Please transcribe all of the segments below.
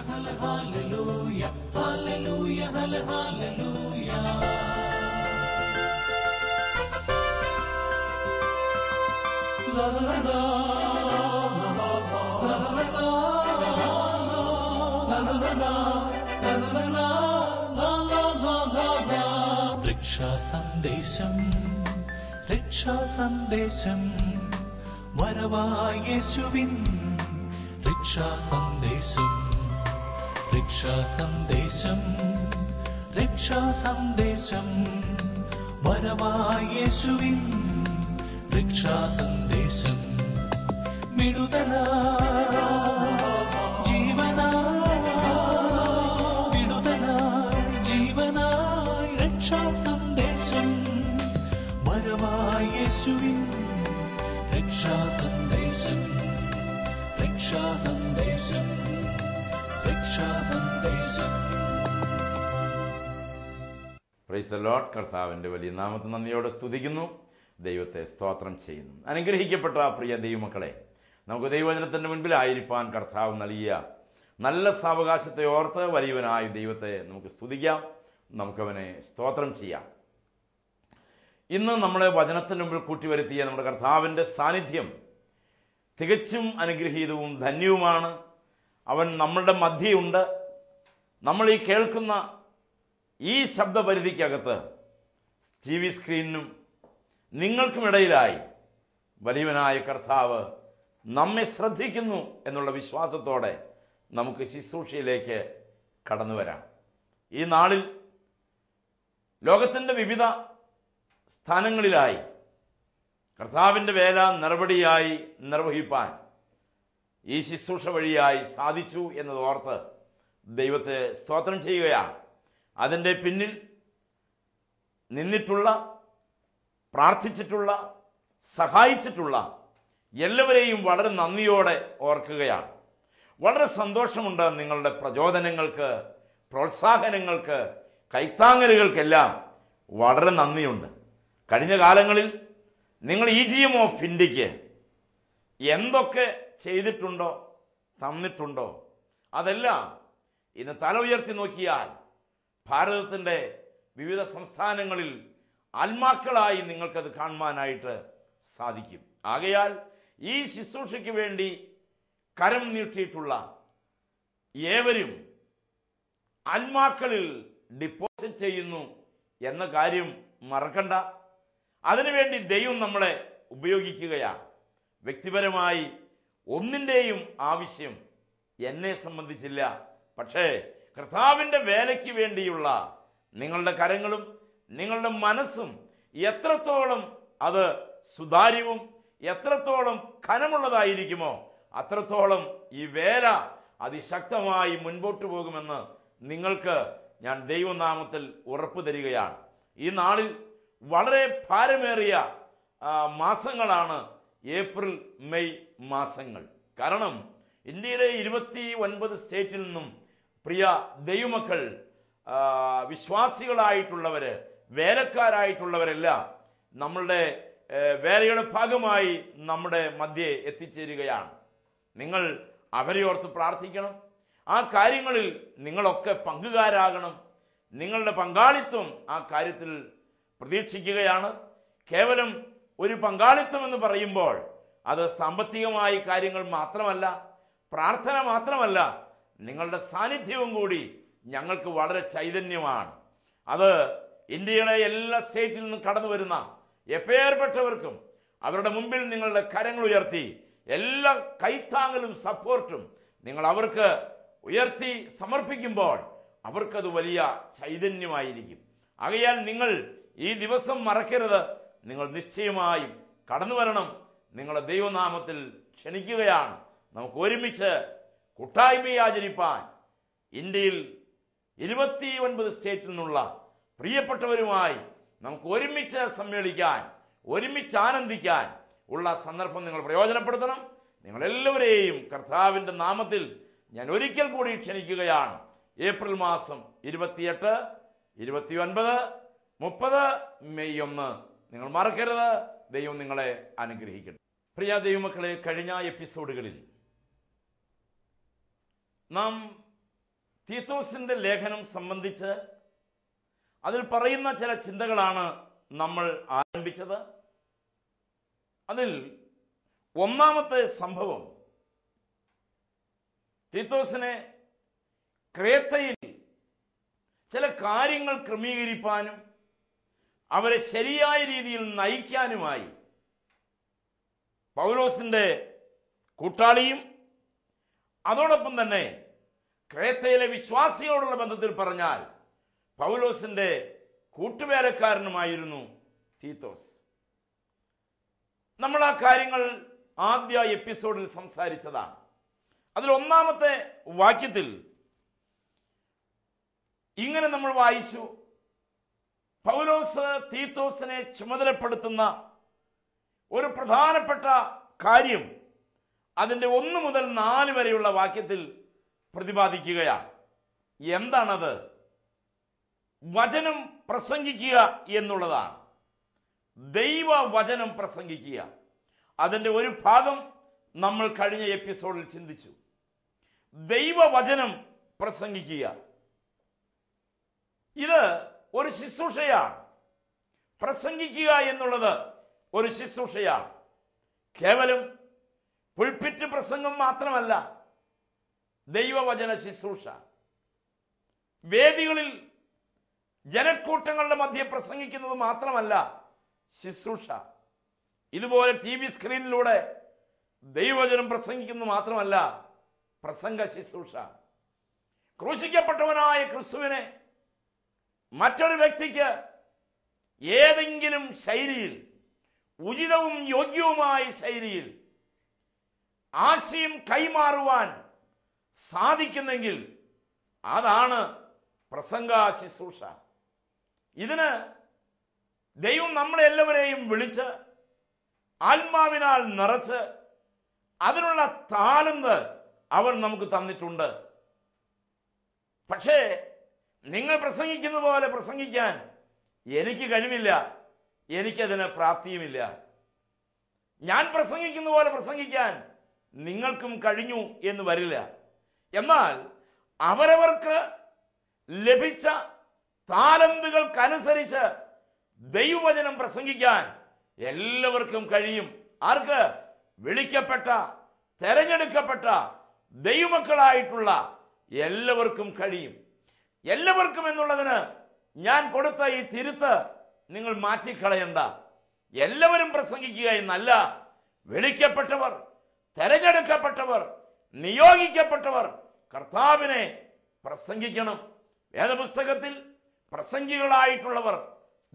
hallelujah, hallelujah, hallelujah, hallelujah. La la la la, la la la la, la la la la, la la la la, la la la la la. രക്ഷാ സന്ദേശം രക്ഷാ സന്ദേശം വരവായ യേശുവിൻ രക്ഷാ സന്ദേശം രക്ഷാ സന്ദേശം രക്ഷാ സന്ദേശം വരവായ യേശുവിൻ രക്ഷാ സന്ദേശം വരവായ യേശുവിൻ രക്ഷാ സന്ദേശം രക്ഷാ സന്ദേശം പ്രൈസ് ലോഡ് കർത്താവിന്റെ വലിയ നാമത്തെ നന്ദിയോടെ സ്തുതിക്കുന്നു. ദൈവത്തെ സ്തോത്രം ചെയ്യുന്നു. അനുഗ്രഹിക്കപ്പെട്ട പ്രിയ ദൈവമക്കളെ നമുക്ക് ദൈവവചനത്തിന്റെ മുൻപിലായിരിക്കാൻ കർത്താവ് നൽകിയ നല്ല സാവകാശത്തെ ഓർത്ത് വലിയവനായ ദൈവത്തെ നമുക്ക് സ്തുതിക്കാം. നമുക്കവനെ സ്തോത്രം ചെയ്യാം. ഇന്ന് നമ്മളെ വചനത്തിന്റെ മുമ്പിൽ കൂട്ടിവരുത്തിയ നമ്മുടെ കർത്താവിന്റെ സാന്നിധ്യം തികച്ചും അനുഗ്രഹീതവും ധന്യവുമാണ്. അവൻ നമ്മളുടെ മധ്യയുണ്ട്. നമ്മൾ ഈ കേൾക്കുന്ന ഈ ശബ്ദപരിധിക്കകത്ത് ടി വി സ്ക്രീനിനും നിങ്ങൾക്കുമിടയിലായി വലിയവനായ കർത്താവ് നമ്മെ ശ്രദ്ധിക്കുന്നു എന്നുള്ള വിശ്വാസത്തോടെ നമുക്ക് ശുശ്രൂഷയിലേക്ക് കടന്നു വരാം. ഈ നാളിൽ ലോകത്തിന്റെ വിവിധ സ്ഥാനങ്ങളിലായി കർത്താവിന്റെ വേല നടപടിയായി നിർവഹിപ്പാൻ ഈ ശുശ്രൂഷ വഴിയായി സാധിച്ചു എന്നത് ഓർത്ത് ദൈവത്തെ സ്തോത്രം ചെയ്യുകയാണ്. അതിന്റെ പിന്നിൽ നിന്നിട്ടുള്ള പ്രാർത്ഥിച്ചിട്ടുള്ള സഹായിച്ചിട്ടുള്ള എല്ലാവരെയും വളരെ നന്ദിയോടെ ഓർക്കുകയാണ്. വളരെ സന്തോഷമുണ്ട് നിങ്ങളുടെ പ്രചോദനങ്ങൾക്ക് പ്രോത്സാഹനങ്ങൾക്ക് കൈത്താങ്ങലുകൾക്കെല്ലാം വളരെ നന്ദിയുണ്ട്. കഴിഞ്ഞ കാലങ്ങളിൽ നിങ്ങൾ ഇ ജി എം ഓഫ് ഇന്ത്യയ്ക്ക് എന്തൊക്കെ ചെയ്തിട്ടുണ്ടോ? തന്നിട്ടുണ്ടോ? അതെല്ലാം ഇന്ന് തല ഉയർത്തി നോക്കിയാൽ ഭാരതത്തിന്റെ വിവിധ സംസ്ഥാനങ്ങളിൽ ആത്മാക്കളായി നിങ്ങൾക്കത് കാണുവാനായിട്ട് സാധിക്കും. ആകയാൽ ഈ ശുശ്രൂഷയ്ക്ക് വേണ്ടി കരം നീട്ടിയിട്ടുള്ള ഏവരും ആത്മാക്കളിൽ ഡിപ്പോസിറ്റ് ചെയ്യുന്നു എന്ന കാര്യം മറക്കണ്ട. അതിനുവേണ്ടി ദൈവം നമ്മളെ ഉപയോഗിക്കുകയാണ്. വ്യക്തിപരമായി ഒന്നിന്റെയും ആവശ്യം എന്നെ സംബന്ധിച്ചില്ല. പക്ഷേ കർത്താവിന്റെ വേലയ്ക്ക് വേണ്ടിയുള്ള നിങ്ങളുടെ കരങ്ങളും നിങ്ങളുടെ മനസ്സും എത്രത്തോളം അത് സുതാര്യവും എത്രത്തോളം ഖനമുള്ളതായിരിക്കുമോ അത്രത്തോളം ഈ വേല അതിശക്തമായി മുൻപോട്ട് പോകുമെന്ന് നിങ്ങൾക്ക് ഞാൻ ദൈവനാമത്തിൽ ഉറപ്പ് തരികയാണ്. ഈ നാളിൽ വളരെ ഭാരമേറിയ മാസങ്ങളാണ് ഏപ്രിൽ മെയ് മാസങ്ങൾ. കാരണം ഇന്ത്യയിലെ ഇരുപത്തി ഒൻപത് സ്റ്റേറ്റിൽ നിന്നും പ്രിയ ദൈവമക്കൾ വിശ്വാസികളായിട്ടുള്ളവർ വേലക്കാരായിട്ടുള്ളവരല്ല നമ്മളുടെ വേലയുടെ ഭാഗമായി നമ്മുടെ മധ്യേ എത്തിച്ചേരുകയാണ്. നിങ്ങൾ അവരെ ഓർത്ത് പ്രാർത്ഥിക്കണം. ആ കാര്യങ്ങളിൽ നിങ്ങളൊക്കെ പങ്കുകാരാകണം. നിങ്ങളുടെ പങ്കാളിത്തം ആ കാര്യത്തിൽ പ്രതീക്ഷിക്കുകയാണ്. കേവലം ഒരു പങ്കാളിത്തം എന്ന് പറയുമ്പോൾ അത് സാമ്പത്തികമായി കാര്യങ്ങൾ മാത്രമല്ല പ്രാർത്ഥന മാത്രമല്ല നിങ്ങളുടെ സാന്നിധ്യവും കൂടി ഞങ്ങൾക്ക് വളരെ ചൈതന്യമാണ്. അത് ഇന്ത്യയുടെ എല്ലാ സ്റ്റേറ്റിൽ നിന്നും കടന്നു വരുന്ന എപ്പേർപ്പെട്ടവർക്കും അവരുടെ മുമ്പിൽ നിങ്ങളുടെ കരങ്ങൾ ഉയർത്തി എല്ലാ കൈത്താങ്ങലും സപ്പോർട്ടും നിങ്ങൾ അവർക്ക് ഉയർത്തി സമർപ്പിക്കുമ്പോൾ അവർക്കത് വലിയ ചൈതന്യമായിരിക്കും. ആകയാൽ നിങ്ങൾ ഈ ദിവസം മറക്കരുത്. നിങ്ങൾ നിശ്ചയമായും കടന്നു വരണം. നിങ്ങളുടെ ദൈവനാമത്തിൽ ക്ഷണിക്കുകയാണ്. നമുക്ക് ഒരുമിച്ച് കൂട്ടായ്മയെ ആചരിപ്പാൻ ഇന്ത്യയിൽ ഇരുപത്തി ഒൻപത് സ്റ്റേറ്റിൽ നിന്നുള്ള പ്രിയപ്പെട്ടവരുമായി നമുക്ക് ഒരുമിച്ച് സമ്മേളിക്കാൻ ഒരുമിച്ച് ആനന്ദിക്കാൻ ഉള്ള സന്ദർഭം നിങ്ങൾ പ്രയോജനപ്പെടുത്തണം. നിങ്ങളെല്ലാവരെയും കർത്താവിന്റെ നാമത്തിൽ ഞാൻ ഒരിക്കൽ കൂടി ക്ഷണിക്കുകയാണ്. ഏപ്രിൽ മാസം ഇരുപത്തിയെട്ട് ഇരുപത്തി ഒൻപത് മുപ്പത് മെയ് ഒന്ന്. നിങ്ങൾ മറക്കരുത്. ദൈവം നിങ്ങളെ അനുഗ്രഹിക്കട്ടെ. പ്രിയ ദൈവമക്കളെ കഴിഞ്ഞ എപ്പിസോഡുകളിൽ നാം തീത്തോസിന്റെ ലേഖനം സംബന്ധിച്ച് അതിൽ പറയുന്ന ചില ചിന്തകളാണ് നമ്മൾ ആരംഭിച്ചത്. അതിൽ ഒന്നാമത്തെ സംഭവം തീത്തോസിനെ ക്രേത്തയിൽ ചില കാര്യങ്ങൾ ക്രമീകരിപ്പാനും അവരെ ശരിയായ രീതിയിൽ നയിക്കാനുമായി പൗലോസിന്റെ കൂട്ടാളിയും അതോടൊപ്പം തന്നെ ക്രേത്തയിലെ വിശ്വാസികളോടുള്ള ബന്ധത്തിൽ പറഞ്ഞാൽ പൗലോസിന്റെ കൂട്ടുവേലക്കാരനുമായിരുന്നു തീത്തോസ്. നമ്മൾ ആ കാര്യങ്ങൾ ആദ്യ എപ്പിസോഡിൽ സംസാരിച്ചതാണ്. അതിൽ ഒന്നാമത്തെ വാക്യത്തിൽ ഇങ്ങനെ നമ്മൾ വായിച്ചു. പൗലോസ് തീത്തോസിനെ ചുമതലപ്പെടുത്തുന്ന ഒരു പ്രധാനപ്പെട്ട കാര്യം അതിന്റെ ഒന്ന് മുതൽ നാല് വരെയുള്ള വാക്യത്തിൽ പ്രതിപാദിക്കുകയാണ്. എന്താണത്? വചനം പ്രസംഗിക്കുക എന്നുള്ളതാണ്. ദൈവ വചനം പ്രസംഗിക്കുക. അതിന്റെ ഒരു ഭാഗം നമ്മൾ കഴിഞ്ഞ എപ്പിസോഡിൽ ചിന്തിച്ചു. ദൈവവചനം പ്രസംഗിക്കുക. ഇത് ഒരു ശുശ്രൂഷയാണ് പ്രസംഗിക്കുക എന്നുള്ളത് ഒരു ശുശ്രൂഷയാണ് കേവലം പുൽപ്പിറ്റ് പ്രസംഗം മാത്രമല്ല ദൈവവചന ശുശ്രൂഷ. വേദികളിൽ ജനക്കൂട്ടങ്ങളുടെ മധ്യ പ്രസംഗിക്കുന്നത് മാത്രമല്ല ശുശ്രൂഷ. ഇതുപോലെ ടി വി സ്ക്രീനിലൂടെ ദൈവവചനം പ്രസംഗിക്കുന്നത് മാത്രമല്ല പ്രസംഗ ശുശ്രൂഷ. ക്രൂശിക്കപ്പെട്ടവനായ ക്രിസ്തുവിനെ മറ്റൊരു വ്യക്തിക്ക് ഏതെങ്കിലും ശൈലിയിൽ ഉചിതവും യോഗ്യവുമായ ശൈലിയിൽ ആശയം കൈമാറുവാൻ സാധിക്കുന്നെങ്കിൽ അതാണ് പ്രസംഗാശുശ്രൂഷ. ഇതിന് ദൈവം നമ്മളെ എല്ലാവരെയും വിളിച്ച് ആത്മാവിനാൽ നിറച്ച് അതിനുള്ള താലന്ത് അവൻ നമുക്ക് തന്നിട്ടുണ്ട്. പക്ഷേ നിങ്ങൾ പ്രസംഗിക്കുന്ന പോലെ പ്രസംഗിക്കാൻ എനിക്ക് കഴിവില്ല എനിക്കതിന് പ്രാപ്തിയുമില്ല. ഞാൻ പ്രസംഗിക്കുന്ന പോലെ പ്രസംഗിക്കാൻ നിങ്ങൾക്കും കഴിഞ്ഞു എന്ന് വരില്ല. എന്നാൽ അവരവർക്ക് ലഭിച്ച താലന്തുകൾക്കനുസരിച്ച് ദൈവവചനം പ്രസംഗിക്കാൻ എല്ലാവർക്കും കഴിയും. ആർക്ക്? വിളിക്കപ്പെട്ട തെരഞ്ഞെടുക്കപ്പെട്ട ദൈവമക്കളായിട്ടുള്ള എല്ലാവർക്കും കഴിയും. എല്ലാവർക്കും എന്നുള്ളതിന് ഞാൻ കൊടുത്ത ഈ തിരുത്ത് നിങ്ങൾ മാറ്റിക്കളയണ്ട. എല്ലാവരും പ്രസംഗിക്കുക എന്നല്ല വിളിക്കപ്പെട്ടവർ തെരഞ്ഞെടുക്കപ്പെട്ടവർ നിയോഗിക്കപ്പെട്ടവർ കർത്താവിനെ പ്രസംഗിക്കണം. വേദപുസ്തകത്തിൽ പ്രസംഗികളായിട്ടുള്ളവർ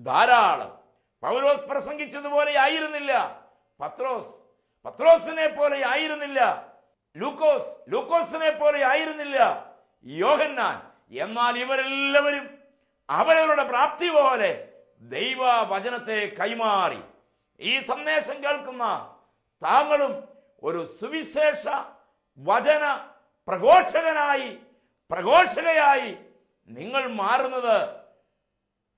ധാരാളം. പൗലോസ് പ്രസംഗിച്ചതുപോലെ ആയിരുന്നില്ല. പത്രോസ് പത്രോസിനെ പോലെ ആയിരുന്നില്ല. ലൂക്കോസ് ലൂക്കോസിനെ പോലെ ആയിരുന്നില്ല. യോഹന്നാൻ എന്നാൽ ഇവരെല്ലാവരും അവരവരുടെ പ്രാപ്തി പോലെ ദൈവ വചനത്തെ കൈമാറി. ഈ സന്ദേശം കേൾക്കുന്ന താങ്കളും ഒരു സുവിശേഷ വചന പ്രഘോഷകനായി പ്രഘോഷകയായി നിങ്ങൾ മാറുന്നത്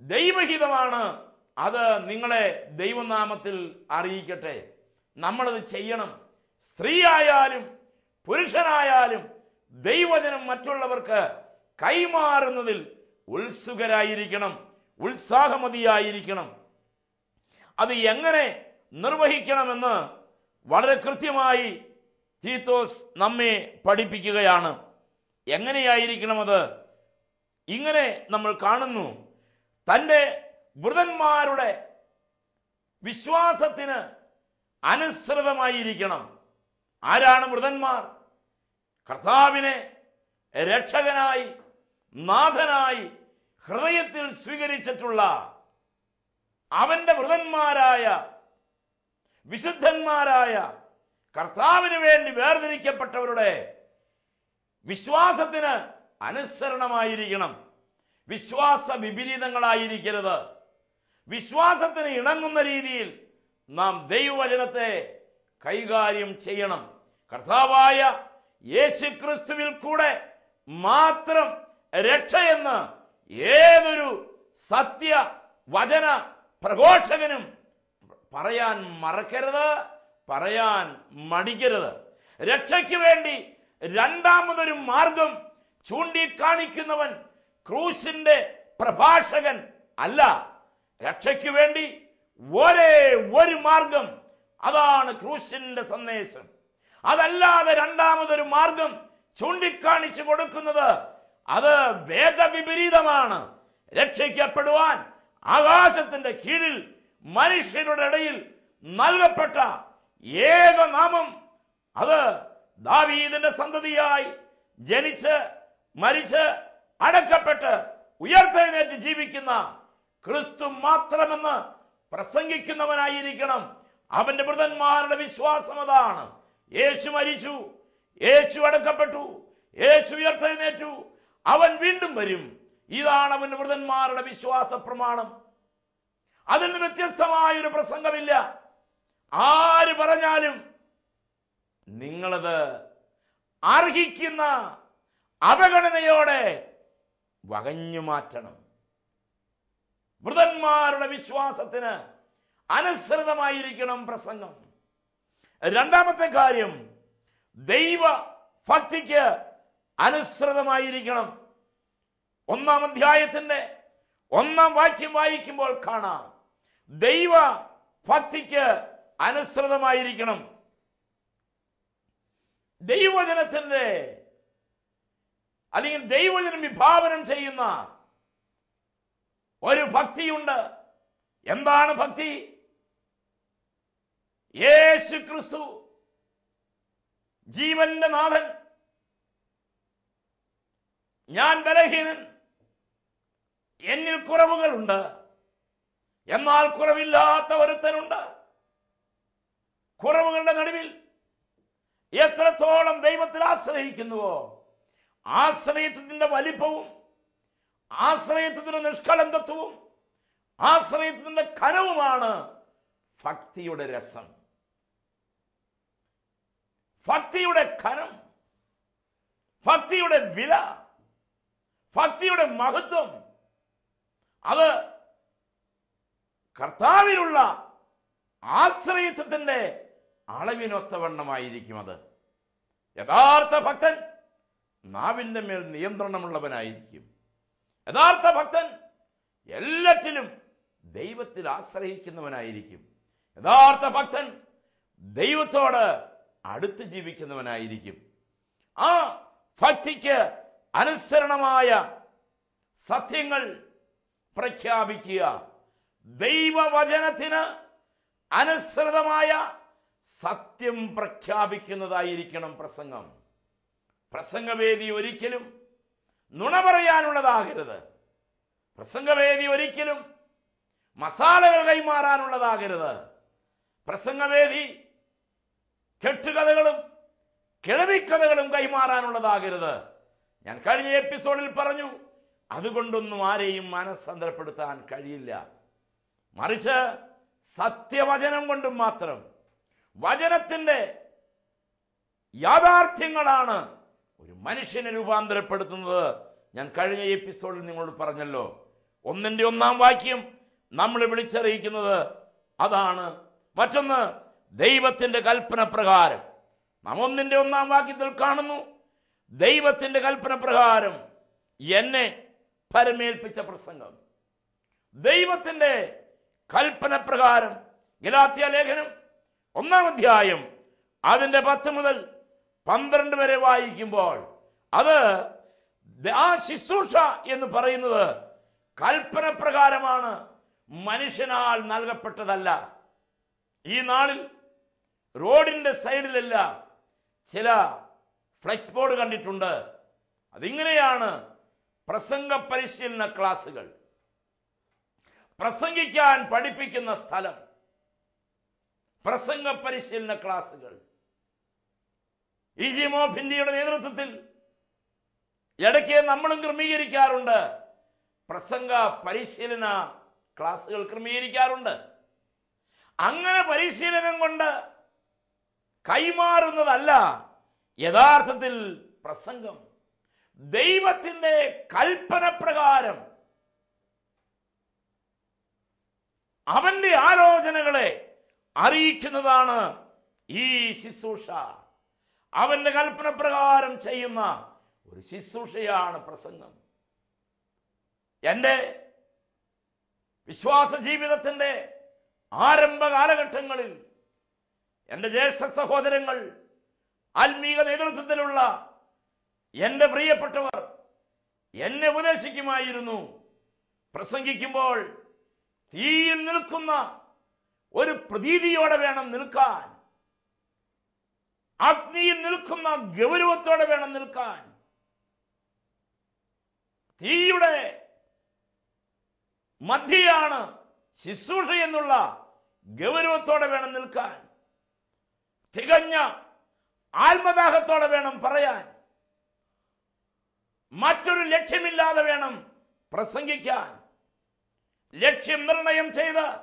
ദൈവഹിതമാണ്. അത് നിങ്ങളെ ദൈവനാമത്തിൽ അറിയിക്കട്ടെ. നമ്മളത് ചെയ്യണം. സ്ത്രീയായാലും പുരുഷനായാലും ദൈവജനം മറ്റുള്ളവർക്ക് കൈമാറുന്നതിൽ ഉത്സുകരായിരിക്കണം ഉത്സാഹമതിയായിരിക്കണം. അത് എങ്ങനെ നിർവഹിക്കണമെന്ന് വളരെ കൃത്യമായി തീത്തോസ് നമ്മെ പഠിപ്പിക്കുകയാണ്. എങ്ങനെയായിരിക്കണം അത് ഇങ്ങനെ നമ്മൾ കാണുന്നു. തന്റെ വൃതന്മാരുടെ വിശ്വാസത്തിന് അനുസൃതമായിരിക്കണം. ആരാണ് വൃതന്മാർ? കർത്താവിനെ രക്ഷകനായി നാഥനായി ഹൃദയത്തിൽ സ്വീകരിച്ചിട്ടുള്ള അവന്റെ വൃതന്മാരായ വിശുദ്ധന്മാരായ കർത്താവിന് വേണ്ടി വേർതിരിക്കപ്പെട്ടവരുടെ വിശ്വാസത്തിന് അനുസരണമായിരിക്കണം. വിശ്വാസ വിപരീതങ്ങളായിരിക്കരുത് വിശ്വാസത്തിന് ഇണങ്ങുന്ന രീതിയിൽ നാം ദൈവവചനത്തെ കൈകാര്യം ചെയ്യണം. കർത്താവായ യേശുക്രിസ്തുവിൽ കൂടെ മാത്രം രക്ഷയെന്ന് ഏതൊരു സത്യ വചന പ്രഘോഷകനും പറയാൻ മറക്കരുത് പറയാൻ മടിക്കരുത്. രക്ഷയ്ക്ക് വേണ്ടി രണ്ടാമതൊരു മാർഗം ചൂണ്ടിക്കാണിക്കുന്നവൻ ക്രൂശിന്റെ പ്രഭാഷകൻ അല്ല. രക്ഷയ്ക്ക് വേണ്ടി ഒരേ ഒരു മാർഗം അതാണ് ക്രൂശിന്റെ സന്ദേശം. അതല്ലാതെ രണ്ടാമതൊരു മാർഗം ചൂണ്ടിക്കാണിച്ചു കൊടുക്കുന്നത് അത് വേദവിപരീതമാണ്. രക്ഷിക്കപ്പെടുവാൻ ആകാശത്തിന്റെ കീഴിൽ മനുഷ്യരുടെ ഇടയിൽ നൽകപ്പെട്ട ഏക നാമം അത് ദാവീദിന്റെ സന്തതിയായി ജനിച്ച് മരിച്ച് അടക്കപ്പെട്ട് ഉയർത്തെഴുന്നേറ്റ് ജീവിക്കുന്ന ക്രിസ്തു മാത്രമെന്ന് പ്രസംഗിക്കുന്നവനായിരിക്കണം. അവന്റെ മൃതന്മാരുടെ വിശ്വാസം അതാണ്. യേശു മരിച്ചു യേശു അടക്കപ്പെട്ടു യേശു ഉയർത്തെഴുന്നേറ്റു അവൻ വീണ്ടും വരും. ഇതാണ് അവൻ വൃതന്മാരുടെ വിശ്വാസ പ്രമാണം. അതിൽ നിന്ന് വ്യത്യസ്തമായ ഒരു പ്രസംഗമില്ല. ആര് പറഞ്ഞാലും നിങ്ങളത് അർഹിക്കുന്ന അവഗണനയോടെ വകഞ്ഞു മാറ്റണം. വൃതന്മാരുടെ വിശ്വാസത്തിന് അനുസൃതമായിരിക്കണം പ്രസംഗം. രണ്ടാമത്തെ കാര്യം ദൈവ ഭക്തിക്ക് അനുസൃതമായിരിക്കണം. ഒന്നാം അധ്യായത്തിന്റെ ഒന്നാം വാക്യം വായിക്കുമ്പോൾ കാണാം. ദൈവ ഭക്തിക്ക് അനുസൃതമായിരിക്കണം. ദൈവജനത്തിന്റെ അല്ലെങ്കിൽ ദൈവജനം വിഭാവനം ചെയ്യുന്ന ഒരു ഭക്തിയുണ്ട്. എന്താണ് ഭക്തി? യേശു ക്രിസ്തു ജീവന്റെ നാഥൻ ഞാൻ ബലഹീനൻ എന്നിൽ കുറവുകളുണ്ട്. എന്നാൽ കുറവില്ലാത്ത ഒരുത്തനുണ്ട് കുറവുകളുടെ നടുവിൽ എത്രത്തോളം ദൈവത്തിൽ ആശ്രയിക്കുന്നുവോ ആശ്രയത്വത്തിന്റെ വലിപ്പവും ആശ്രയത്വത്തിന്റെ നിഷ്കളങ്കത്വവും ആശ്രയത്വത്തിന്റെ കനവുമാണ് ഭക്തിയുടെ രസം. ഭക്തിയുടെ കനം ഭക്തിയുടെ വില ഭക്തിയുടെ മഹത്വം അത് കർത്താവിലുള്ള ആശ്രയത്വത്തിന്റെ അളവിനൊത്തവണ്ണമായിരിക്കും അത്. യഥാർത്ഥ ഭക്തൻ നാവിന്റെ മേൽ നിയന്ത്രണമുള്ളവനായിരിക്കും. യഥാർത്ഥ ഭക്തൻ എല്ലാറ്റിലും ദൈവത്തിൽ ആശ്രയിക്കുന്നവനായിരിക്കും. യഥാർത്ഥ ഭക്തൻ ദൈവത്തോട് അടുത്ത് ജീവിക്കുന്നവനായിരിക്കും. ആ ഭക്തിക്ക് അനുസരണമായ സത്യങ്ങൾ പ്രഖ്യാപിക്കുക. ദൈവവചനത്തിന് അനുസൃതമായ സത്യം പ്രഖ്യാപിക്കുന്നതായിരിക്കണം പ്രസംഗം. പ്രസംഗവേദി ഒരിക്കലും നുണ പറയാനുള്ളതാകരുത്. പ്രസംഗവേദി ഒരിക്കലും മസാലകൾ കൈമാറാനുള്ളതാകരുത്. പ്രസംഗവേദി കെട്ടുകഥകളും കിഴവിക്കഥകളും കൈമാറാനുള്ളതാകരുത്. ഞാൻ കഴിഞ്ഞ എപ്പിസോഡിൽ പറഞ്ഞു അതുകൊണ്ടൊന്നും ആരെയും മനസ്സന്തരപ്പെടുത്താൻ കഴിയില്ല. മറിച്ച് സത്യവചനം കൊണ്ടും മാത്രം. വചനത്തിന്റെ യാഥാർത്ഥ്യങ്ങളാണ് ഒരു മനുഷ്യനെ രൂപാന്തരപ്പെടുത്തുന്നത്. ഞാൻ കഴിഞ്ഞ എപ്പിസോഡിൽ നിങ്ങളോട് പറഞ്ഞല്ലോ. ഒന്നിന്റെ ഒന്നാം വാക്യം നമ്മൾ വിളിച്ചറിയിക്കുന്നത് അതാണ്. മറ്റൊന്ന് ദൈവത്തിന്റെ കൽപ്പന പ്രകാരം. നാം ഒന്നിന്റെ ഒന്നാം വാക്യത്തിൽ കാണുന്നു. ദൈവത്തിന്റെ കൽപ്പന പ്രകാരം എന്നെ പരമേൽപ്പിച്ച പ്രസംഗം. ദൈവത്തിന്റെ കൽപ്പന പ്രകാരം ഗലാത്യ ലേഖനം ഒന്നാം അധ്യായം അതിന്റെ പത്ത് മുതൽ പന്ത്രണ്ട് വരെ വായിക്കുമ്പോൾ അത് ആ ശുശ്രൂഷ എന്ന് പറയുന്നത് കൽപ്പന പ്രകാരമാണ് മനുഷ്യനാൽ നൽകപ്പെട്ടതല്ല. ഈ നാളിൽ റോഡിന്റെ സൈഡിലെല്ലാം ചില ഫ്ലെക്സ് ബോർഡ് കണ്ടിട്ടുണ്ട്. അതിങ്ങനെയാണ് പ്രസംഗ പരിശീലന ക്ലാസുകൾ പ്രസംഗിക്കാൻ പഠിപ്പിക്കുന്ന സ്ഥലം പ്രസംഗ പരിശീലന ക്ലാസുകൾ ഇ ഓഫ് ഇന്ത്യയുടെ നേതൃത്വത്തിൽ ഇടയ്ക്ക് നമ്മളും ക്രമീകരിക്കാറുണ്ട്. പ്രസംഗ പരിശീലന ക്ലാസുകൾ ക്രമീകരിക്കാറുണ്ട്. അങ്ങനെ പരിശീലനം കൊണ്ട് കൈമാറുന്നതല്ല യഥാർത്ഥത്തിൽ പ്രസംഗം. ദൈവത്തിന്റെ കൽപ്പന പ്രകാരം അവന്റെ ആലോചനകളെ അറിയിക്കുന്നതാണ് ഈ ശുശ്രൂഷ. അവന്റെ കൽപ്പന പ്രകാരം ചെയ്യുന്ന ഒരു ശുശ്രൂഷയാണ് പ്രസംഗം. എന്റെ വിശ്വാസ ജീവിതത്തിന്റെ ആരംഭ കാലഘട്ടങ്ങളിൽ എന്റെ ജ്യേഷ്ഠ സഹോദരങ്ങൾ ആത്മീക നേതൃത്വത്തിലുള്ള എന്റെ പ്രിയപ്പെട്ടവർ എന്നെ ഉപദേശിക്കുമായിരുന്നു. പ്രസംഗിക്കുമ്പോൾ തീയിൽ നിൽക്കുന്ന ഒരു പ്രതീതിയോടെ വേണം നിൽക്കാൻ. അഗ്നിയിൽ നിൽക്കുന്ന ഗൗരവത്തോടെ വേണം നിൽക്കാൻ. തീയുടെ മധ്യയാണ് ശുശ്രൂഷ എന്നുള്ള ഗൗരവത്തോടെ വേണം നിൽക്കാൻ. തികഞ്ഞ ആത്മദാഹത്തോടെ വേണം പറയാൻ. മറ്റൊരു ലക്ഷ്യമില്ലാതെ വേണം പ്രസംഗിക്കാൻ. ലക്ഷ്യം നിർണയം ചെയ്ത്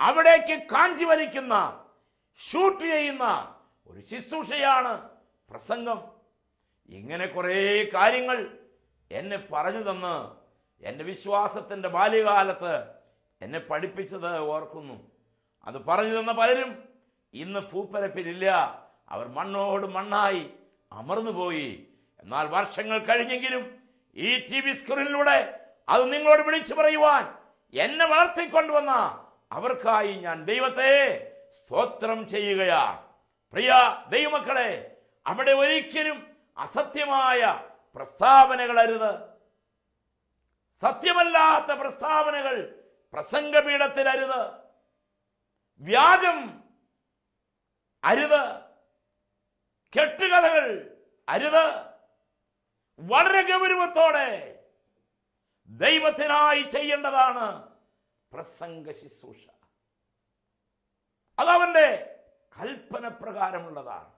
അവിടേക്ക് കാഞ്ചി വലിക്കുന്ന ഷൂട്ട് ചെയ്യുന്ന ഒരു ശുശ്രൂഷയാണ് പ്രസംഗം. ഇങ്ങനെ കുറേ കാര്യങ്ങൾ എന്നെ പറഞ്ഞു തന്ന് എന്റെ വിശ്വാസത്തിന്റെ ബാല്യകാലത്ത് എന്നെ പഠിപ്പിച്ചത് ഓർക്കുന്നു. അത് പറഞ്ഞു തന്ന പലരും ഇന്ന് ഭൂപ്പരപ്പിലില്ല അവർ മണ്ണോട് മണ്ണായി അമർന്നുപോയി. എന്നാൽ വർഷങ്ങൾ കഴിഞ്ഞെങ്കിലും ഈ ടി വി സ്ക്രീനിലൂടെ അത് നിങ്ങളോട് വിളിച്ചു പറയുവാൻ എന്നെ വളർത്തിക്കൊണ്ടുവന്ന അവർക്കായി ഞാൻ ദൈവത്തെ സ്തോത്രം ചെയ്യുകയാണ്. പ്രിയ ദൈവമക്കളെ അവിടെ ഒരിക്കലും അസത്യമായ പ്രസ്താവനകൾ അരുത്. സത്യമല്ലാത്ത പ്രസ്താവനകൾ പ്രസംഗപീഠത്തിൽ അരുത്. വ്യാജം അരുത്. കെട്ടുകഥകൾ അരുത്. വളരെ ഗൗരവത്തോടെ ദൈവത്തിനായി ചെയ്യേണ്ടതാണ് പ്രസംഗ ശുശ്രൂഷ. അതവന്റെ കൽപ്പന പ്രകാരമുള്ളതാണ്.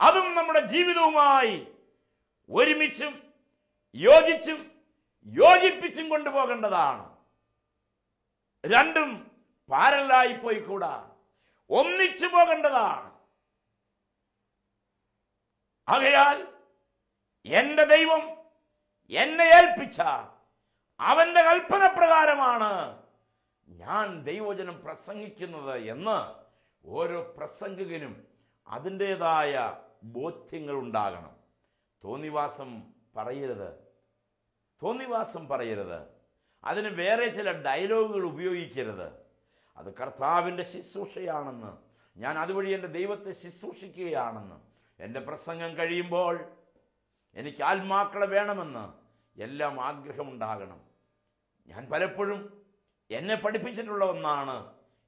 അതും നമ്മുടെ ജീവിതവുമായി ഒരുമിച്ചും യോജിച്ചും യോജിപ്പിച്ചും കൊണ്ടുപോകേണ്ടതാണ്. രണ്ടും പാരലായി പോയിക്കൂടാ ഒന്നിച്ചു പോകേണ്ടതാണ്. ആകയാൽ എന്റെ ദൈവം എന്നെ ഏൽപ്പിച്ച അവന്റെ കൽപ്പന പ്രകാരമാണ് ഞാൻ ദൈവജനം പ്രസംഗിക്കുന്നത് എന്ന് ഓരോ പ്രസംഗകനും അതിന്റെതായ ബോധ്യങ്ങൾ ഉണ്ടാകണം. തോന്നിവാസം പറയരുത്. തോന്നിവാസം പറയരുത്. അതിന് വേറെ ചില ഡയലോഗുകൾ ഉപയോഗിക്കരുത്. അത് കർത്താവിന്റെ ശുശ്രൂഷയാണെന്ന് ഞാൻ അതുവഴി എന്റെ ദൈവത്തെ ശുശ്രൂഷിക്കുകയാണെന്ന് എന്റെ പ്രസംഗം കഴിയുമ്പോൾ എനിക്ക് ആത്മാക്കളെ വേണമെന്ന് എല്ലാം ആഗ്രഹമുണ്ടാകണം. ഞാൻ പലപ്പോഴും എന്നെ പഠിപ്പിച്ചിട്ടുള്ള ഒന്നാണ്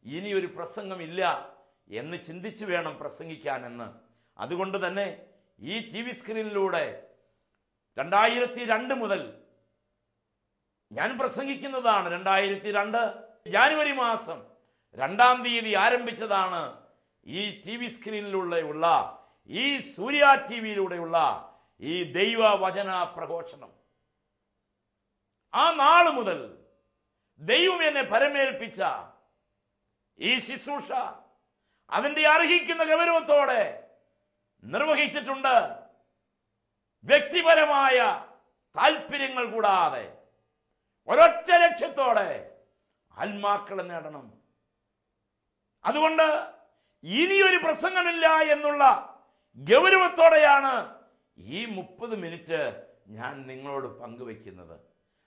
ഇനി ഒരു പ്രസംഗമില്ല എന്ന് ചിന്തിച്ചു വേണം പ്രസംഗിക്കാനെന്ന്. അതുകൊണ്ട് തന്നെ ഈ ടി വി സ്ക്രീനിലൂടെ രണ്ടായിരത്തി രണ്ട് മുതൽ ഞാൻ പ്രസംഗിക്കുന്നതാണ് രണ്ടായിരത്തി രണ്ട് ജാനുവരി മാസം രണ്ടാം തീയതി ആരംഭിച്ചതാണ് ഈ ടി വി സ്ക്രീനിലുള്ള ഉള്ള ഈ സൂര്യ ടി വിയിലൂടെയുള്ള ഈ ദൈവവചന പ്രഘോഷണം. ആ നാൾ മുതൽ ദൈവം എന്നെ പരമേൽപ്പിച്ച ഈ ശുശ്രൂഷ അതിന്റെ അർഹിക്കുന്ന ഗൗരവത്തോടെ നിർവഹിച്ചിട്ടുണ്ട്. വ്യക്തിപരമായ താല്പര്യങ്ങൾ കൂടാതെ ഒരൊറ്റ ലക്ഷ്യത്തോടെ ആത്മാക്കളെ നേടണം. അതുകൊണ്ട് ഇനിയൊരു പ്രസംഗമില്ല എന്നുള്ള ഗൗരവത്തോടെയാണ് ഈ മുപ്പത് മിനിറ്റ് ഞാൻ നിങ്ങളോട് പങ്കുവെക്കുന്നത്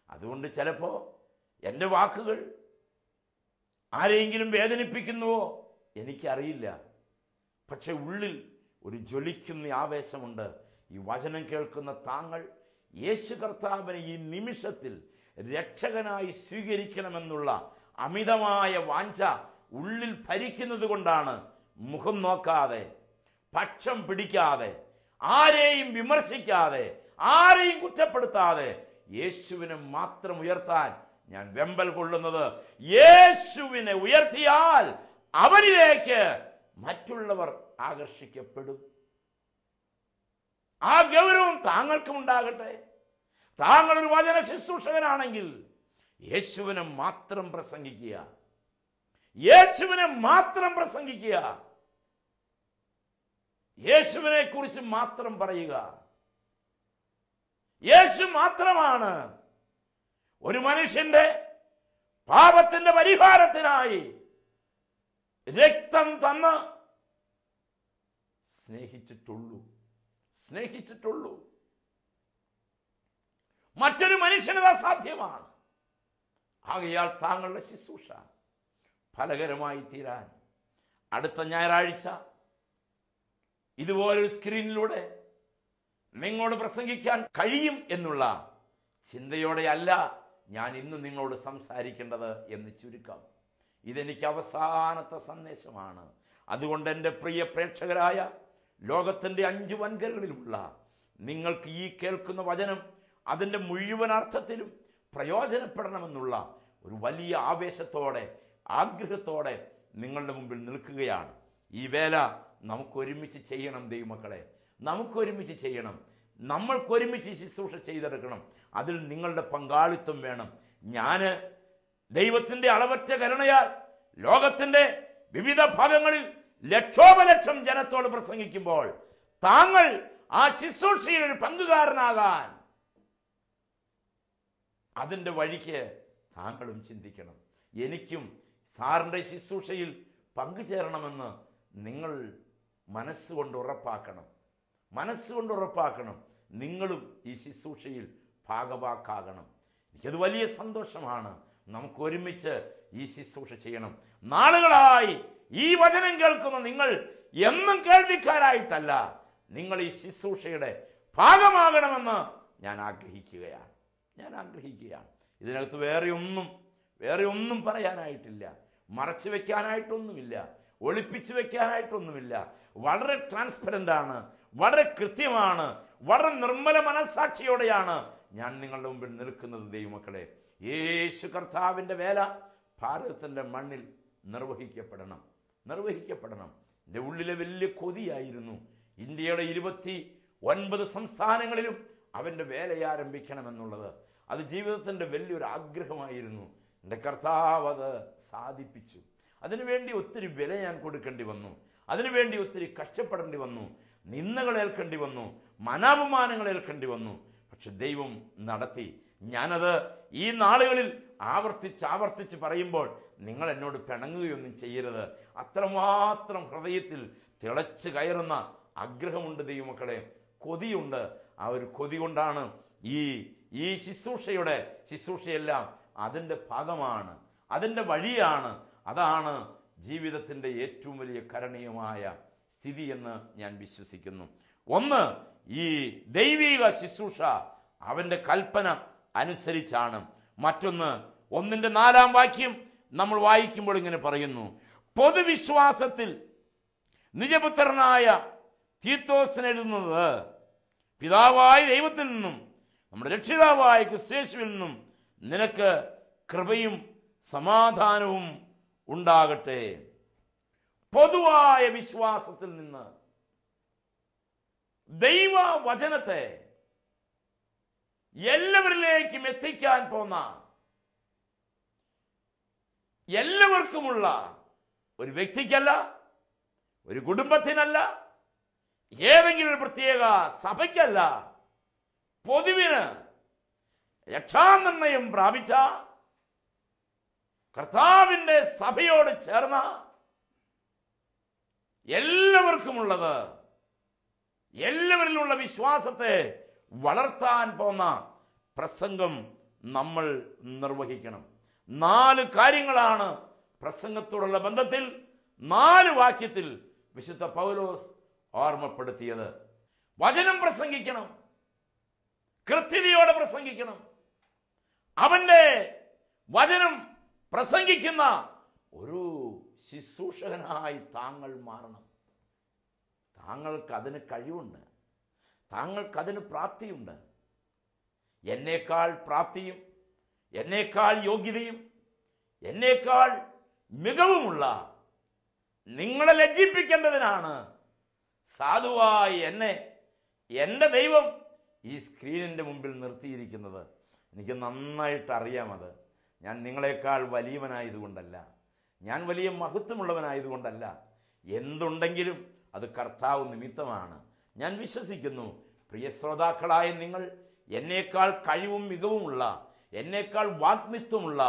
അതുകൊണ്ട് ചിലപ്പോൾ എന്റെ വാക്കുകൾ ആരെയെങ്കിലും വേദനിപ്പിക്കുന്നുവോ എനിക്കറിയില്ല. പക്ഷെ ഉള്ളിൽ ഒരു ജ്വലിക്കുന്ന ആവേശമുണ്ട്. ഈ വചനം കേൾക്കുന്ന താങ്കൾ യേശു കർത്താവിനെ ഈ നിമിഷത്തിൽ രക്ഷകനായി സ്വീകരിക്കണമെന്നുള്ള അമിതമായ വാഞ്ച ഉള്ളിൽ ഭരിക്കുന്നത് കൊണ്ടാണ് മുഖം നോക്കാതെ പക്ഷം പിടിക്കാതെ ആരെയും വിമർശിക്കാതെ ആരെയും കുറ്റപ്പെടുത്താതെ യേശുവിനെ മാത്രം ഉയർത്താൻ ഞാൻ വെമ്പൽ കൊള്ളുന്നത്. യേശുവിനെ ഉയർത്തിയാൽ അവനിലേക്ക് മറ്റുള്ളവർ ആകർഷിക്കപ്പെടും. ആ ഗൗരവം താങ്കൾക്കും ഉണ്ടാകട്ടെ. താങ്കൾ ഒരു വചന ശുശ്രൂഷകനാണെങ്കിൽ യേശുവിനെ മാത്രം പ്രസംഗിക്കുക. യേശുവിനെ മാത്രം പ്രസംഗിക്കുക. യേശുവിനെ കുറിച്ച് മാത്രം പറയുക. യേശു മാത്രമാണ് ഒരു മനുഷ്യന്റെ പാപത്തിന്റെ പരിഹാരത്തിനായി രക്തം തന്ന് സ്നേഹിച്ചിട്ടുള്ളൂ. സ്നേഹിച്ചിട്ടുള്ളൂ. മറ്റൊരു മനുഷ്യനത് അസാധ്യമാണ് ആകയാൽ താങ്കളുടെ ശുശ്രൂഷ ഫലകരമായി തീരാൻ അടുത്ത ഞായറാഴ്ച ഇതുപോലൊരു സ്ക്രീനിലൂടെ നിങ്ങളോട് പ്രസംഗിക്കാൻ കഴിയും എന്നുള്ള ചിന്തയോടെയല്ല ഞാൻ ഇന്ന് നിങ്ങളോട് സംസാരിക്കേണ്ടത് എന്ന് ചുരുക്കം. ഇതെനിക്ക് അവസാനത്തെ സന്ദേശമാണ്. അതുകൊണ്ട് എന്റെ പ്രിയ പ്രേക്ഷകരായ ലോകത്തിന്റെ അഞ്ച് വൻകരകളിലുമുള്ള നിങ്ങൾക്ക് ഈ കേൾക്കുന്ന വചനം അതിന്റെ മുഴുവൻ അർത്ഥത്തിലും പ്രയോജനപ്പെടണമെന്നുള്ള ഒരു വലിയ ആവേശത്തോടെ ആഗ്രഹത്തോടെ നിങ്ങളുടെ മുമ്പിൽ നിൽക്കുകയാണ്. ഈ വേല നമുക്ക് ഒരുമിച്ച് ചെയ്യണം ദൈവമക്കളെ. നമുക്കൊരുമിച്ച് ചെയ്യണം. നമ്മൾക്കൊരുമിച്ച് ശുശ്രൂഷ ചെയ്തെടുക്കണം. അതിൽ നിങ്ങളുടെ പങ്കാളിത്തം വേണം. ഞാൻ ദൈവത്തിന്റെ അളവറ്റ കരുണയാൽ ലോകത്തിന്റെ വിവിധ ഭാഗങ്ങളിൽ ലക്ഷോപലക്ഷം ജനത്തോട് പ്രസംഗിക്കുമ്പോൾ താങ്കൾ ആ ശുശ്രൂഷയിൽ ഒരു പങ്കുകാരനാകാൻ അതിന്റെ വഴിക്ക് താങ്കളും ചിന്തിക്കണം. എനിക്കും സാറിന്റെ ശുശ്രൂഷയിൽ പങ്കുചേരണമെന്ന് നിങ്ങൾ മനസ്സുകൊണ്ട് ഉറപ്പാക്കണം. മനസ്സുകൊണ്ട് ഉറപ്പാക്കണം. നിങ്ങളും ഈ ശുശ്രൂഷയിൽ ഭാഗവാക്കാകണം. എനിക്കത് വലിയ സന്തോഷമാണ്. നമുക്ക് ഒരുമിച്ച് ഈ ശുശ്രൂഷ ചെയ്യണം. നാളുകളായി ഈ വചനം കേൾക്കുന്ന നിങ്ങൾ എന്നും കേൾവിക്കാരായിട്ടല്ല. നിങ്ങൾ ഈ ശുശ്രൂഷയുടെ ഭാഗമാകണമെന്ന് ഞാൻ ആഗ്രഹിക്കുകയാണ്. ഞാൻ ആഗ്രഹിക്കുകയാണ്. ഇതിനകത്ത് വേറെ ഒന്നും വേറെ ഒന്നും പറയാനായിട്ടില്ല. മറച്ചു വെക്കാനായിട്ടൊന്നുമില്ല. ഒളിപ്പിച്ചു വെക്കാനായിട്ടൊന്നുമില്ല. വളരെ ട്രാൻസ്പെറന്റ് ആണ് വളരെ കൃത്യമാണ് വളരെ നിർമ്മല മനസ്സാക്ഷിയോടെയാണ് ഞാൻ നിങ്ങളുടെ മുമ്പിൽ നിൽക്കുന്നത് ദൈവമക്കളെ. യേശു കർത്താവിന്റെ വേല ഭാരതത്തിന്റെ മണ്ണിൽ നിർവഹിക്കപ്പെടണം നിർവഹിക്കപ്പെടണം. എന്റെ ഉള്ളിലെ വലിയ കൊതിയായിരുന്നു. ഇന്ത്യയുടെ ഇരുപത്തി ഒൻപത് സംസ്ഥാനങ്ങളിലും അവന്റെ വേല ആരംഭിക്കണമെന്നുള്ളത്. അത് ജീവിതത്തിന്റെ വലിയൊരു ആഗ്രഹമായിരുന്നു. എന്റെ കർത്താവ് അത് സാധിപ്പിച്ചു. അതിനുവേണ്ടി ഒത്തിരി വില ഞാൻ കൊടുക്കേണ്ടി വന്നു. അതിനുവേണ്ടി ഒത്തിരി കഷ്ടപ്പെടേണ്ടി വന്നു. നിന്ദകൾ ഏൽക്കേണ്ടി വന്നു. മനാപമാനങ്ങൾ ഏൽക്കേണ്ടി വന്നു. പക്ഷെ ദൈവം നടത്തി. ഞാനത് ഈ നാളുകളിൽ ആവർത്തിച്ച് ആവർത്തിച്ച് പറയുമ്പോൾ നിങ്ങൾ എന്നോട് പിണങ്ങുകയൊന്നും ചെയ്യരുത്. അത്രമാത്രം ഹൃദയത്തിൽ തിളച്ച് കയറുന്ന ആഗ്രഹമുണ്ട് ദൈവമക്കളെ. കൊതിയുണ്ട്. ആ ഒരു കൊതി കൊണ്ടാണ് ഈ ഈ ശുശ്രൂഷയുടെ ശുശ്രൂഷയെല്ലാം അതിന്റെ ഭാഗമാണ്. അതിന്റെ വഴിയാണ്. അതാണ് ജീവിതത്തിന്റെ ഏറ്റവും വലിയ കരണീയമായ സ്ഥിതി എന്ന് ഞാൻ വിശ്വസിക്കുന്നു. ഒന്ന് ഈ ദൈവിക ശുശ്രൂഷ അവന്റെ കൽപ്പന അനുസരിച്ചാണ്. മറ്റൊന്ന് ഒന്നിന്റെ നാലാം വാക്യം നമ്മൾ വായിക്കുമ്പോൾ ഇങ്ങനെ പറയുന്നു പൊതുവിശ്വാസത്തിൽ നിജപുത്രനായ തീത്തോസിന് എഴുതുന്നത് പിതാവായ ദൈവത്തിൽ നിന്നും നമ്മുടെ രക്ഷിതാവായ ക്രിസ്തേശുവിൽ നിന്നും നിനക്ക് കൃപയും സമാധാനവും ഉണ്ടാകട്ടെ. പൊതുവായ വിശ്വാസത്തിൽ നിന്ന് ദൈവ വചനത്തെ എല്ലാവരിലേക്കും എത്തിക്കാൻ പോന്ന എല്ലാവർക്കുമുള്ള ഒരു വ്യക്തിക്കല്ല ഒരു കുടുംബത്തിനല്ല ഏതെങ്കിലും ഒരു പ്രത്യേക സഭയ്ക്കല്ല പൊതുവിന് രക്ഷാനിർണയം പ്രാപിച്ച കർത്താവിന്റെ സഭയോട് ചേർന്ന എല്ലാവർക്കുമുള്ളത് എല്ലാവരിലുള്ള വിശ്വാസത്തെ വളർത്താൻ പോകുന്ന പ്രസംഗം നമ്മൾ നിർവഹിക്കണം. നാല് കാര്യങ്ങളാണ് പ്രസംഗത്തോടുള്ള ബന്ധത്തിൽ നാല് വാക്യത്തിൽ വിശുദ്ധ പൗലോസ് ഓർമ്മപ്പെടുത്തിയത്. വചനം പ്രസംഗിക്കണം കൃത്യതയോടെ പ്രസംഗിക്കണം. അവന്റെ വചനം പ്രസംഗിക്കുന്ന ഒരു ശുശ്രൂഷകനായി താങ്കൾ മാറണം. താങ്കൾക്ക് അതിന് കഴിവുണ്ട്. താങ്കൾക്ക് അതിന് പ്രാപ്തിയുണ്ട്. എന്നേക്കാൾ പ്രാപ്തിയും എന്നേക്കാൾ യോഗ്യതയും എന്നേക്കാൾ മികവുമുള്ള നിങ്ങളെ ലജ്ജിപ്പിക്കേണ്ടതിനാണ് സാധുവായി എന്നെ എന്റെ ദൈവം ഈ സ്ക്രീനിന്റെ മുമ്പിൽ നിർത്തിയിരിക്കുന്നത്. എനിക്ക് നന്നായിട്ട് അറിയാം അത്. ഞാൻ നിങ്ങളെക്കാൾ വലിയവനായതുകൊണ്ടല്ല. ഞാൻ വലിയ മഹത്വമുള്ളവനായതുകൊണ്ടല്ല. എന്തുണ്ടെങ്കിലും അത് കർത്താവ് നിമിത്തമാണ്. ഞാൻ വിശ്വസിക്കുന്നു പ്രിയ ശ്രോതാക്കളായ നിങ്ങൾ എന്നേക്കാൾ കഴിവും മികവുമുള്ള എന്നേക്കാൾ വാഗ്മിത്വമുള്ള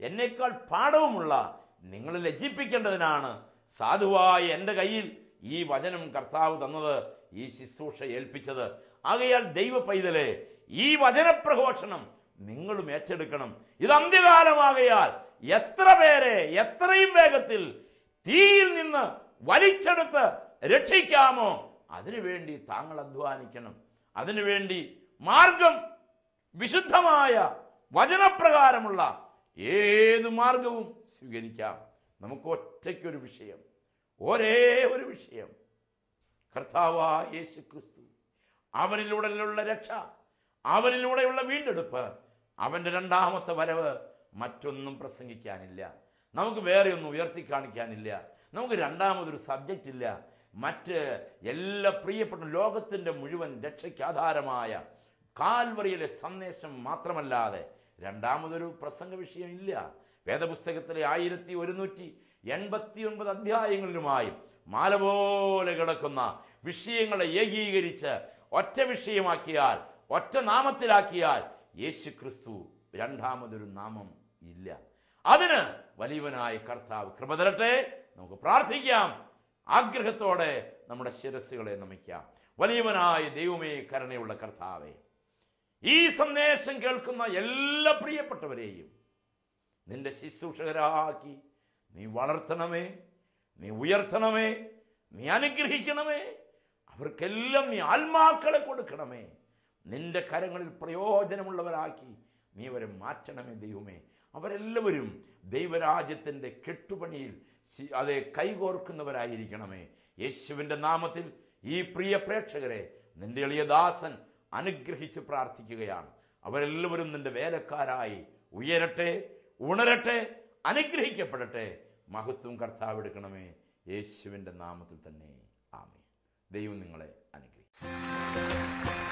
എന്നേക്കാൾ പാഠവുമുള്ള നിങ്ങളെ ലജ്ജിപ്പിക്കേണ്ടതിനാണ് സാധുവായ എന്റെ കയ്യിൽ ഈ വചനം കർത്താവ് തന്നത് ഈ ശുശ്രൂഷ ഏൽപ്പിച്ചത്. ആകയാൽ ദൈവ പൈതലെ ഈ വചനപ്രഘോഷണം നിങ്ങളും ഏറ്റെടുക്കണം. ഇത് അന്ത്യകാലമാകയാൽ എത്ര പേരെ എത്രയും വേഗത്തിൽ തീയിൽ നിന്ന് വലിച്ചെടുത്ത് രക്ഷിക്കാമോ? അതിനുവേണ്ടി താങ്കൾ അധ്വാനിക്കണം. അതിനുവേണ്ടി മാർഗം വിശുദ്ധമായ വചനപ്രകാരമുള്ള ഏത് മാർഗവും സ്വീകരിക്കാം. നമുക്ക് ഒറ്റയ്ക്കൊരു വിഷയം ഒരേ ഒരു വിഷയം. കർത്താവ യേശു ക്രിസ്തു അവനിലൂടെയുള്ള രക്ഷ അവനിലൂടെയുള്ള വീണ്ടെടുപ്പ് അവന്റെ രണ്ടാമത്തെ വരവ് മറ്റൊന്നും പ്രസംഗിക്കാനില്ല. നമുക്ക് വേറെ ഒന്നും ഉയർത്തി കാണിക്കാനില്ല. നമുക്ക് രണ്ടാമതൊരു സബ്ജക്റ്റ് ഇല്ല. മറ്റ് എല്ലാ പ്രിയപ്പെട്ട ലോകത്തിന്റെ മുഴുവൻ രക്ഷയ്ക്ക് ആധാരമായ കാൽവറിയിലെ സന്ദേശം മാത്രമല്ലാതെ രണ്ടാമതൊരു പ്രസംഗ വിഷയം ഇല്ല വേദപുസ്തകത്തിലെ ആയിരത്തി ഒരുന്നൂറ്റി എൺപത്തി ഒൻപത് അധ്യായങ്ങളിലുമായും മാല പോലെ കിടക്കുന്ന വിഷയങ്ങളെ ഏകീകരിച്ച് ഒറ്റ വിഷയമാക്കിയാൽ ഒറ്റ നാമത്തിലാക്കിയാൽ യേശു ക്രിസ്തു രണ്ടാമതൊരു നാമം ഇല്ല. അതിന് വലിയവനായ കർത്താവ് കൃപ തരട്ടെ. നമുക്ക് പ്രാർത്ഥിക്കാം. ആഗ്രഹത്തോടെ നമ്മുടെ ശിരസ്സുകളെ നമിക്കാം. വലിയവനായ ദൈവമേ കരുണയുള്ള കർത്താവെ ഈ സന്ദേശം കേൾക്കുന്ന എല്ലാ പ്രിയപ്പെട്ടവരെയും നിന്റെ ശുശ്രൂഷകരാക്കി നീ വളർത്തണമേ നീ ഉയർത്തണമേ നീ അനുഗ്രഹിക്കണമേ. അവർക്കെല്ലാം നീ ആത്മാക്കളെ കൊടുക്കണമേ. നിന്റെ കരങ്ങളിൽ പ്രയോജനമുള്ളവരാക്കി നീ അവരെ മാറ്റണമേ ദൈവമേ. അവരെല്ലാവരും ദൈവരാജ്യത്തിന്റെ കെട്ടുപണിയിൽ അതെ കൈകോർക്കുന്നവരായിരിക്കണമേ. യേശുവിന്റെ നാമത്തിൽ ഈ പ്രിയ പ്രേക്ഷകരെ നിന്റെ എളിയ ദാസൻ അനുഗ്രഹിച്ച് പ്രാർത്ഥിക്കുകയാണ്. അവരെല്ലാവരും നിന്റെ വേലക്കാരായി ഉയരട്ടെ ഉണരട്ടെ അനുഗ്രഹിക്കപ്പെടട്ടെ. മഹത്വം കർത്താവ് എടുക്കണമേ. യേശുവിന്റെ നാമത്തിൽ തന്നെ. ആമേ ദൈവം നിങ്ങളെ അനുഗ്രഹിക്കും